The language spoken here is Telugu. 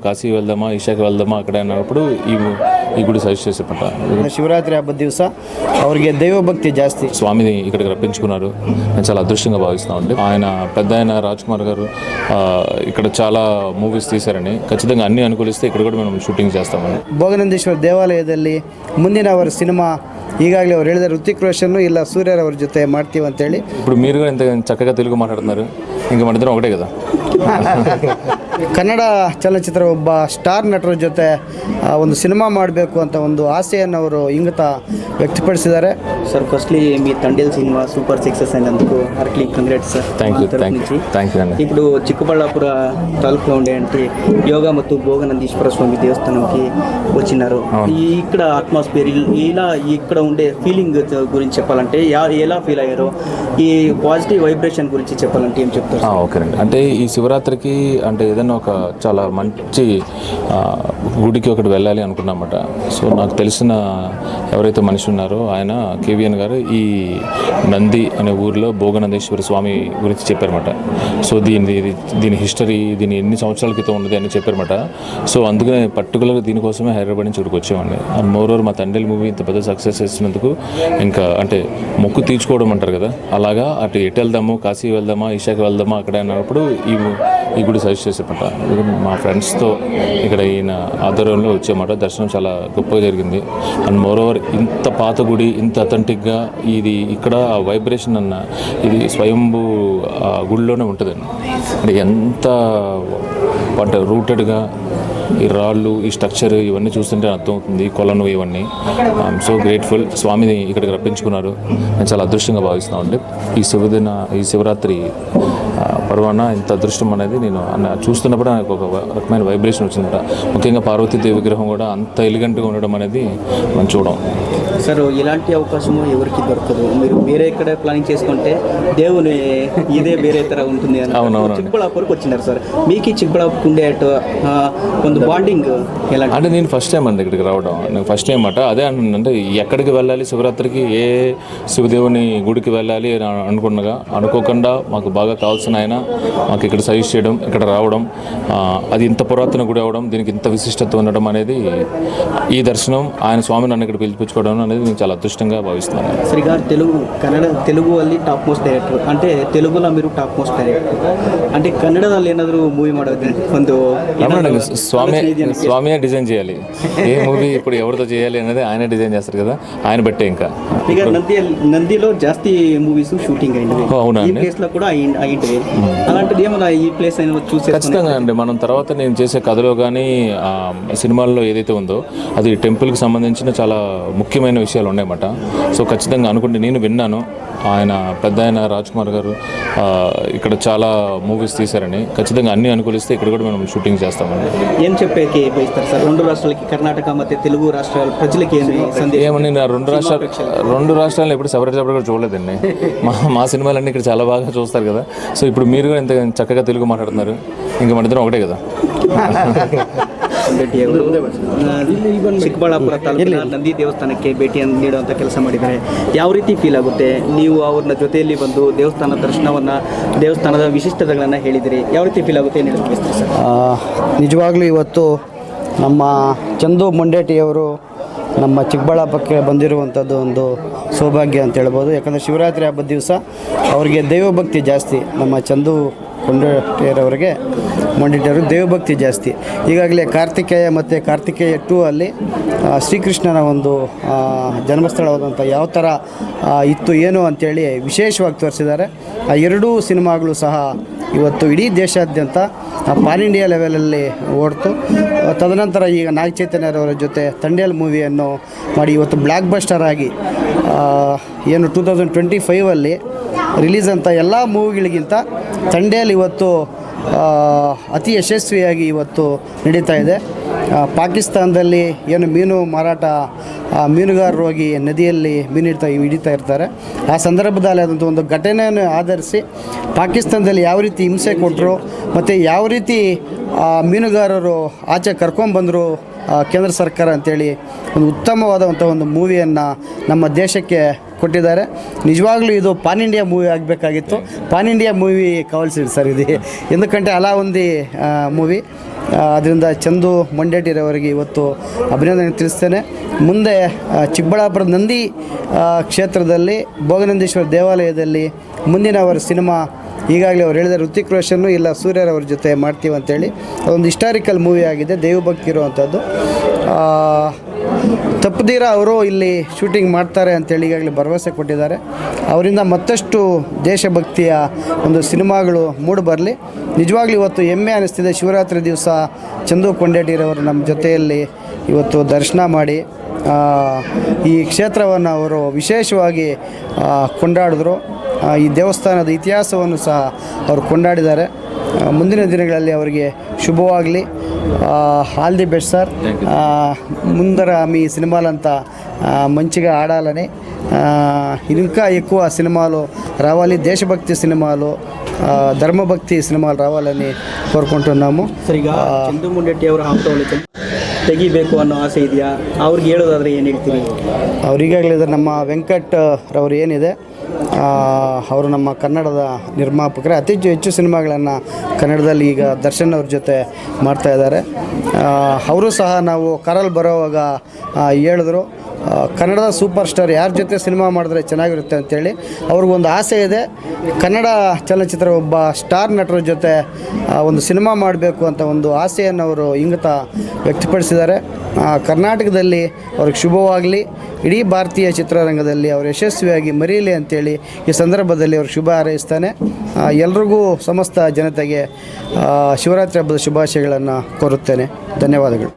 కాశీ వెళ్దామా ఈషాకి వెళ్దామా అక్కడ అన్నప్పుడు ఈ ఈ గుడి సజెస్ట్ చేసేపట ಶಿವರಾತ್ರಿ ಹಬ್ಬದ ದಿವಸ ಅವರಿಗೆ ದೈವಭಕ್ತಿ ಜಾಸ್ತಿ స్వామిని ఇక్కడికి రప్పించుకున్నారు నేను చాలా అదృష్టంగా భావిస్తా ఉండి ఆయన పెద్ద ఆయన రాజ్ కుమార్ గారు ఆ, ఇక్కడ చాలా మూవీస్ తీశారని ఖచ్చితంగా అన్ని అనుకూలిస్తే ఇక్కడ కూడా మనం షూటింగ్ చేస్తామని ಭೋಗನಂದೀಶ್ವರ ದೇವಾಲಯದಲ್ಲಿ ಮುಂದಿನ ಅವರ ಸಿನಿಮಾ ಈಗಾಗಲೇ ಅವ್ರು ಹೇಳಿದ ಋತಿಕ್ ರೋಷನ್ ಇಲ್ಲ ಸೂರ್ಯರವ್ರ ಜೊತೆ ಮಾಡ್ತೀವಿ ಅಂತೇಳಿ ఇప్పుడు మీరు కూడా ఇంత చక్కగా తెలుగు మాట్లాడుతున్నారు ఇంకా మన ఇద్దరం ఒకటే కదా. ಕನ್ನಡ ಚಲನಚಿತ್ರ ಒಬ್ಬ ಸ್ಟಾರ್ ನಟರ ಜೊತೆ ಒಂದು ಸಿನಿಮಾ ಮಾಡಬೇಕು ಅಂತ ಒಂದು ಆಸೆಯನ್ನು ಅವರು ಇಂಗಿತ ವ್ಯಕ್ತಪಡಿಸಿದ್ದಾರೆ. ಸರ್ ಫಸ್ಟ್ಲಿ మీ తండ్రి సినిమా సూపర్ సక్సెస్ అయినందుకు heartly congrats sir thank you thank you ఇప్పుడు చిక్కబళ్ళాపుర తాలూకులో ఉండేటువంటి యోగా ಮತ್ತು భోగనందీశ్వర స్వామి దేవస్థానంకి వచ్చినారు. ఇక్కడ అట్మాస్ఫియర్ ఇలా ఇక్కడ ఉండే ఫీలింగ్ గురించి చెప్పాలంటే ఎలా ఫీల్ అయ్యారు ఈ పాజిటివ్ వైబ్రేషన్ గురించి చెప్పాలంటే ఏం చెప్తారు? ఓకేనండి. అంటే ఈ శివరాత్రికి అంటే ఏదైనా ఒక చాలా మంచి గుడికి ఒకటి వెళ్ళాలి అనుకున్నామట. సో నాకు తెలిసిన ఎవరైతే మనిషి ఉన్నారో ఆయన కేవీఎన్ గారు ఈ నంది అనే ఊరిలో భోగనందేశ్వర స్వామి గురించి చెప్పారన్నమాట. సో దీని దీని హిస్టరీ దీని ఎన్ని సంవత్సరాల క్రితం ఉన్నది అని చెప్పారన్నమాట. సో అందుకనే పర్టికులర్గా దీనికోసమే హైదరాబాద్ నుంచి ఇక్కడికి వచ్చామండి. అండ్ మోర్ ఓవర్ మా తండ్రి మూవీ ఇంత పెద్ద సక్సెస్ చేసినందుకు ఇంకా అంటే మొక్కు తీర్చుకోవడం అంటారు కదా అలాగా అటు ఎటు వెళ్దాము కాశీ వెళ్దామా ఈషాకి వెళ్దామా అక్కడ అన్నప్పుడు ఈ ఈ గుడి సజెస్ట్ చేసేమాట మా ఫ్రెండ్స్తో ఇక్కడ ఈయన ఆధ్వర్యంలో వచ్చేమాట. దర్శనం చాలా గొప్పగా జరిగింది. అండ్ మోర్ ఓవర్ ఇంత పాత గుడి ఇంత అథెంటిక్గా ఇది ఇక్కడ వైబ్రేషన్ అన్న ఇది స్వయంభూ ఆ గుడిలోనే ఉంటుందండి. అంటే ఎంత బట్ రూటెడ్గా ఈ రాళ్ళు ఈ స్ట్రక్చర్ ఇవన్నీ చూస్తుంటే అర్థమవుతుంది కొలను ఇవన్నీ. ఐఎమ్ సో గ్రేట్ఫుల్ స్వామిని ఇక్కడికి రప్పించుకున్నారు. నేను చాలా అదృష్టంగా భావిస్తున్నాను అండి ఈ శివదిన ఈ శివరాత్రి పర్వాన ఇంత అదృష్టం అనేది నేను చూస్తున్నప్పుడు నాకు ఒక రకమైన వైబ్రేషన్ వచ్చిందట. ముఖ్యంగా పార్వతీదేవి విగ్రహం కూడా అంత ఎలిగెంట్గా ఉండడం అనేది మనం చూడడం సార్ ఇలాంటి అవకాశము ఎవరికి దొరకదు? వేరే ఇక్కడ ప్లానింగ్ చేసుకుంటే దేవుని ఇదే వేరే తర ఉంటుంది అని వచ్చినారు సార్. మీకు చిక్బళాపూర్కి ఉండే కొంత బాండింగ్ ఎలా అంటే నేను ఫస్ట్ టైం అండి ఇక్కడికి రావడం. నాకు ఫస్ట్ టైం అట. అదే అంటే ఎక్కడికి వెళ్ళాలి శివరాత్రికి? ఏ శివదేవుని గుడికి వెళ్ళాలి అని అనుకున్నగా అనుకోకుండా మాకు బాగా కావాల్సిన ఆయన మాకు ఇక్కడ సజెస్ట్ చేయడం ఇక్కడ రావడం అది ఇంత పురాతన గుడి అవడం దీనికి ఇంత విశిష్టత ఉండడం అనేది ఈ దర్శనం ఆయన స్వామి నన్ను ఇక్కడ పిలిపించుకోవడం అనేది నేను చాలా అదృష్టంగా భావిస్తున్నాను. శ్రీగారు తెలుగు కన్నడ తెలుగు ಅಲ್ಲಿ టాప్ మోస్ట్ డైరెక్టర్. అంటే తెలుగులో మీరు టాప్ మోస్ట్ డైరెక్టర్. అంటే కన్నడ వాళ్ళు ಮೂವಿ మూవీ ಒಂದು స్వామి స్వామి డిజైన్ చేయాలి. ఏ మూవీ ఇప్పుడు ఎవరితో చేయాలి అనేది ఆయన డిజైన్ చేస్తారు కదా. ఆయన బట్టే ఇంకా. ఇక నంది నందిలో జాస్తి మూవీస్ షూటింగ్ అయింది. అవునా ఈ ప్లేస్లో కూడా అయింటే అలాంటిది ఏమన్నా ఈ ప్లేస్ అయిన చూసే ఖచ్చితంగా అండి. మనం తర్వాత నేను చేసే కథలో కానీ సినిమాల్లో ఏదైతే ఉందో అది టెంపుల్కి సంబంధించిన చాలా ముఖ్యమైన విషయాలు ఉన్నాయన్నమాట. సో ఖచ్చితంగా అనుకుంటే నేను విన్నాను. విన్నాను ఆయన పెద్ద ఆయన రాజ్ కుమార్ గారు ఇక్కడ చాలా మూవీస్ తీశారని. ఖచ్చితంగా అన్ని అనుకూలిస్తే ఇక్కడ కూడా మనం షూటింగ్ చేస్తామండి. ఏం చెప్పేకి సార్? రెండు రాష్ట్రాలకి కర్ణాటక మధ్య తెలుగు రాష్ట్రాల ప్రజలకి ఏమని రెండు రాష్ట్రాలు రెండు రాష్ట్రాలను ఎప్పుడు సెపరేట్ సెపరేట్ కూడా చూడలేదండి. మా మా సినిమాలన్నీ ఇక్కడ చాలా బాగా చూస్తారు కదా. సో ఇప్పుడు మీరు కూడా ఇంత చక్కగా తెలుగు మాట్లాడుతున్నారు. ఇంకా మన ఇద్దరం ఒకటే కదా. ಭೇಟಿ ಅವರು ಚಿಕ್ಕಬಳ್ಳಾಪುರ ತಾಲೂಕಿನ ನಂದಿ ದೇವಸ್ಥಾನಕ್ಕೆ ಭೇಟಿಯನ್ನು ನೀಡುವಂಥ ಕೆಲಸ ಮಾಡಿದ್ದಾರೆ. ಯಾವ ರೀತಿ ಫೀಲ್ ಆಗುತ್ತೆ? ನೀವು ಅವ್ರನ್ನ ಜೊತೆಯಲ್ಲಿ ಬಂದು ದೇವಸ್ಥಾನ ದರ್ಶನವನ್ನು ದೇವಸ್ಥಾನದ ವಿಶಿಷ್ಟತೆಗಳನ್ನು ಹೇಳಿದಿರಿ. ಯಾವ ರೀತಿ ಫೀಲ್ ಆಗುತ್ತೆ ಏನು ಹೇಳಿ ಸರ್? ನಿಜವಾಗ್ಲೂ ಇವತ್ತು ನಮ್ಮ ಚಂದು ಮುಂಡೇಟಿಯವರು ನಮ್ಮ ಚಿಕ್ಕಬಳ್ಳಾಪುರಕ್ಕೆ ಬಂದಿರುವಂಥದ್ದು ಒಂದು ಸೌಭಾಗ್ಯ ಅಂತ ಹೇಳ್ಬೋದು. ಯಾಕಂದರೆ ಶಿವರಾತ್ರಿ ಹಬ್ಬದ ದಿವಸ ಅವರಿಗೆ ದೈವಭಕ್ತಿ ಜಾಸ್ತಿ. ನಮ್ಮ ಚಂದು ಕೊಂಡೇಟಿಯರವರಿಗೆ ಮೊಂಡೇಟಿಯವರು ದೇವಭಕ್ತಿ ಜಾಸ್ತಿ. ಈಗಾಗಲೇ ಕಾರ್ತಿಕೇಯ ಮತ್ತು ಕಾರ್ತಿಕೇಯ ಟೂ ಅಲ್ಲಿ ಶ್ರೀಕೃಷ್ಣನ ಒಂದು ಜನ್ಮಸ್ಥಳವಾದಂಥ ಯಾವ ಥರ ಇತ್ತು, ಏನು ಅಂತೇಳಿ ವಿಶೇಷವಾಗಿ ತೋರಿಸಿದ್ದಾರೆ. ಆ ಎರಡೂ ಸಿನಿಮಾಗಳು ಸಹ ಇವತ್ತು ಇಡೀ ದೇಶಾದ್ಯಂತ ಪಾನ್ ಇಂಡಿಯಾ ಲೆವೆಲಲ್ಲಿ ಓಡ್ತು. ತದನಂತರ ಈಗ ನಾಗ ಚೈತನ್ಯರವರ ಜೊತೆ ತಂಡೇಲ್ ಮೂವಿಯನ್ನು ಮಾಡಿ ಇವತ್ತು ಬ್ಲ್ಯಾಕ್ ಬಸ್ಟರ್ ಆಗಿ ಏನು ಟೂ ತೌಸಂಡ್ ಟ್ವೆಂಟಿ ಫೈವಲ್ಲಿ ರಿಲೀಸ್ ಅಂತ ಎಲ್ಲ ಮೂವಿಗಳಿಗಿಂತ ತಂಡೇಲ್ ಇವತ್ತು ಅತಿ ಯಶಸ್ವಿಯಾಗಿ ಇವತ್ತು ನಡೀತಾ ಇದೆ. ಪಾಕಿಸ್ತಾನದಲ್ಲಿ ಏನು ಮೀನು ಮಾರಾಟ ಮೀನುಗಾರರು ಹೋಗಿ ನದಿಯಲ್ಲಿ ಮೀನು ಹಿಡ್ತಾ, ಹಿಡಿತಾ ಇರ್ತಾರೆ. ಆ ಸಂದರ್ಭದಲ್ಲಿ ಆದಂಥ ಒಂದು ಘಟನೆಯನ್ನು ಆಧರಿಸಿ ಪಾಕಿಸ್ತಾನದಲ್ಲಿ ಯಾವ ರೀತಿ ಹಿಂಸೆ ಕೊಟ್ಟರು ಮತ್ತು ಯಾವ ರೀತಿ ಮೀನುಗಾರರು ಆಚೆ ಕರ್ಕೊಂಬಂದರು ಕೇಂದ್ರ ಸರ್ಕಾರ ಅಂತೇಳಿ ಒಂದು ಉತ್ತಮವಾದಂಥ ಒಂದು ಮೂವಿಯನ್ನು ನಮ್ಮ ದೇಶಕ್ಕೆ ಕೊಟ್ಟಿದ್ದಾರೆ. ನಿಜವಾಗ್ಲೂ ಇದು ಪಾನ್ ಇಂಡಿಯಾ ಮೂವಿ ಆಗಬೇಕಾಗಿತ್ತು. ಪಾನ್ ಇಂಡಿಯಾ ಮೂವಿ ಕಾವಲ್ಸಿದೆ ಸರ್ ಇದು. ಎಂದುಕಂಟೆ ಅಲಾ ಒಂದು ಮೂವಿ ಅದರಿಂದ ಚಂದು ಮಂಡೇಟಿರವರಿಗೆ ಇವತ್ತು ಅಭಿನಂದನೆ ತಿಳಿಸ್ತೇನೆ. ಮುಂದೆ ಚಿಕ್ಕಬಳ್ಳಾಪುರ ನಂದಿ ಕ್ಷೇತ್ರದಲ್ಲಿ ಭೋಗನಂದೇಶ್ವರ ದೇವಾಲಯದಲ್ಲಿ ಮುಂದಿನ ಅವರ ಸಿನಿಮಾ ಈಗಾಗಲೇ ಅವ್ರು ಹೇಳಿದ ಋತಿಕ್ ರೋಷನ್ನು ಇಲ್ಲ ಸೂರ್ಯರವ್ರ ಜೊತೆ ಮಾಡ್ತೀವಿ ಅಂತೇಳಿ. ಅದೊಂದು ಹಿಸ್ಟಾರಿಕಲ್ ಮೂವಿ ಆಗಿದೆ, ದೇವಭಕ್ತಿ ಇರುವಂಥದ್ದು ಸುಖದೀರ ಅವರು ಇಲ್ಲಿ ಶೂಟಿಂಗ್ ಮಾಡ್ತಾರೆ ಅಂತೇಳಿ ಈಗಾಗಲೇ ಭರವಸೆ ಕೊಟ್ಟಿದ್ದಾರೆ. ಅವರಿಂದ ಮತ್ತಷ್ಟು ದೇಶಭಕ್ತಿಯ ಒಂದು ಸಿನಿಮಾಗಳು ಮೂಡಿ ಬರಲಿ. ನಿಜವಾಗ್ಲೂ ಇವತ್ತು ಹೆಮ್ಮೆ ಅನ್ನಿಸ್ತಿದೆ ಶಿವರಾತ್ರಿ ದಿವಸ ಚಂದು ಕೊಂಡೇಟಿರವರು ನಮ್ಮ ಜೊತೆಯಲ್ಲಿ ಇವತ್ತು ದರ್ಶನ ಮಾಡಿ ಈ ಕ್ಷೇತ್ರವನ್ನು ಅವರು ವಿಶೇಷವಾಗಿ ಕೊಂಡಾಡಿದ್ರು. ಈ ದೇವಸ್ಥಾನದ ಇತಿಹಾಸವನ್ನು ಸಹ ಅವರು ಕೊಂಡಾಡಿದ್ದಾರೆ. ಮುಂದಿನ ದಿನಗಳಲ್ಲಿ ಅವರಿಗೆ ಶುಭವಾಗಲಿ. ఆల్ ది బెస్ట్ సార్ ముందర మీ సినిమాలంతా ఆ, మంచిగా ఆడాలని ఆ, ఇంకా ఎక్కువ సినిమాలు రావాలి దేశభక్తి సినిమాలు ఆ, ధర్మభక్తి సినిమాలు రావాలని కోరుకుంటున్నాము ಸರ್ ಈಗ ಚಂದು ಮುಂಡೆಟ್ಟಿ ಅವರ ಆಪ್ತವಳಿಕೆ ತೆಗಿಬೇಕು ಅನ್ನೋ ಆಸೆ ಇದೆಯಾ ಅವ್ರಿಗೆ ಹೇಳೋದಾದ್ರೆ ಏನು ಹೇಳ್ತೀರಿ ಅವ್ರು ಈಗಾಗಲೇ ಇದ್ದಾರೆ ನಮ್ಮ ವೆಂಕಟ್ ರವರು ಏನಿದೆ ಆ, ಅವರು ನಮ್ಮ ಕನ್ನಡದ ನಿರ್ಮಾಪಕರೇ. ಅತಿ ಹೆಚ್ಚು ಸಿನಿಮಾಗಳನ್ನು ಕನ್ನಡದಲ್ಲಿ ಈಗ ದರ್ಶನ್ ಅವ್ರ ಜೊತೆ ಮಾಡ್ತಾ ಇದ್ದಾರೆ. ಅವರು ಸಹ ನಾವು ಕಾರಲ್ಲಿ ಬರೋವಾಗ ಹೇಳಿದ್ರು. ಕನ್ನಡದ ಸೂಪರ್ ಸ್ಟಾರ್ ಯಾರ ಜೊತೆ ಸಿನಿಮಾ ಮಾಡಿದ್ರೆ ಚೆನ್ನಾಗಿರುತ್ತೆ ಅಂತೇಳಿ ಅವ್ರಿಗೊಂದು ಆಸೆ ಇದೆ. ಕನ್ನಡ ಚಲನಚಿತ್ರ ಒಬ್ಬ ಸ್ಟಾರ್ ನಟರ ಜೊತೆ ಒಂದು ಸಿನಿಮಾ ಮಾಡಬೇಕು ಅಂತ ಒಂದು ಆಸೆಯನ್ನು ಅವರು ಇಂಗಿತ ವ್ಯಕ್ತಪಡಿಸಿದ್ದಾರೆ. ಕರ್ನಾಟಕದಲ್ಲಿ ಅವ್ರಿಗೆ ಶುಭವಾಗಲಿ. ಇಡೀ ಭಾರತೀಯ ಚಿತ್ರರಂಗದಲ್ಲಿ ಅವರು ಯಶಸ್ವಿಯಾಗಿ ಮರೀಲಿ ಅಂತೇಳಿ ಈ ಸಂದರ್ಭದಲ್ಲಿ ಅವ್ರಿಗೆ ಶುಭ ಹಾರೈಸ್ತಾನೆ. ಎಲ್ರಿಗೂ ಸಮಸ್ತ ಜನತೆಗೆ ಶಿವರಾತ್ರಿ ಹಬ್ಬದ ಶುಭಾಶಯಗಳನ್ನು ಕೋರುತ್ತೇನೆ. ಧನ್ಯವಾದಗಳು.